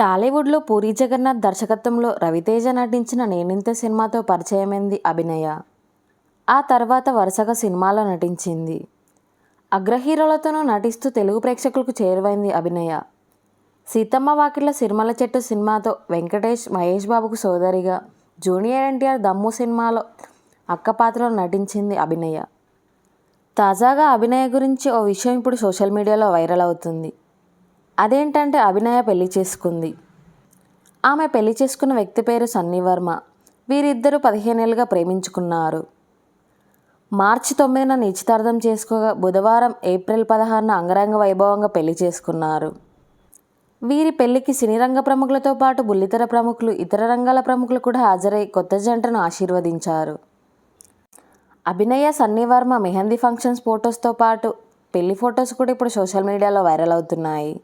టాలీవుడ్లో పూరీ జగన్నాథ్ దర్శకత్వంలో రవితేజ నటించిన నేనింత సినిమాతో పరిచయమైంది అభినయ. ఆ తర్వాత వరుసగా సినిమాలో నటించింది. అగ్రహీరోలతోనూ నటిస్తూ తెలుగు ప్రేక్షకులకు చేరువైంది అభినయ. సీతమ్మ వాకిళ్ళ సిరిమల చెట్టు సినిమాతో వెంకటేష్ మహేష్ బాబుకు సోదరిగా జూనియర్ ఎన్టీఆర్ దమ్ము సినిమాలో అక్క పాత్రలో నటించింది అభినయ. తాజాగా అభినయ గురించి ఓ విషయం ఇప్పుడు సోషల్ మీడియాలో వైరల్ అవుతుంది. అదేంటంటే అభినయ పెళ్ళి చేసుకుంది. ఆమె పెళ్ళి చేసుకున్న వ్యక్తి పేరు సన్నివర్మ వీరిద్దరూ పదిహేనేళ్ళుగా ప్రేమించుకున్నారు. మార్చి తొమ్మిదిన నిశ్చితార్థం చేసుకోగా బుధవారం ఏప్రిల్ పదహారున అంగరంగ వైభవంగా పెళ్ళి చేసుకున్నారు. వీరి పెళ్ళికి సినీ రంగ ప్రముఖులతో పాటు బుల్లితెర ప్రముఖులు ఇతర రంగాల ప్రముఖులు కూడా హాజరై కొత్త జంటను ఆశీర్వదించారు. అభినయ సన్నివర్మ మెహందీ ఫంక్షన్స్ ఫొటోస్తో పాటు పెళ్ళి ఫొటోస్ కూడా ఇప్పుడు సోషల్ మీడియాలో వైరల్ అవుతున్నాయి.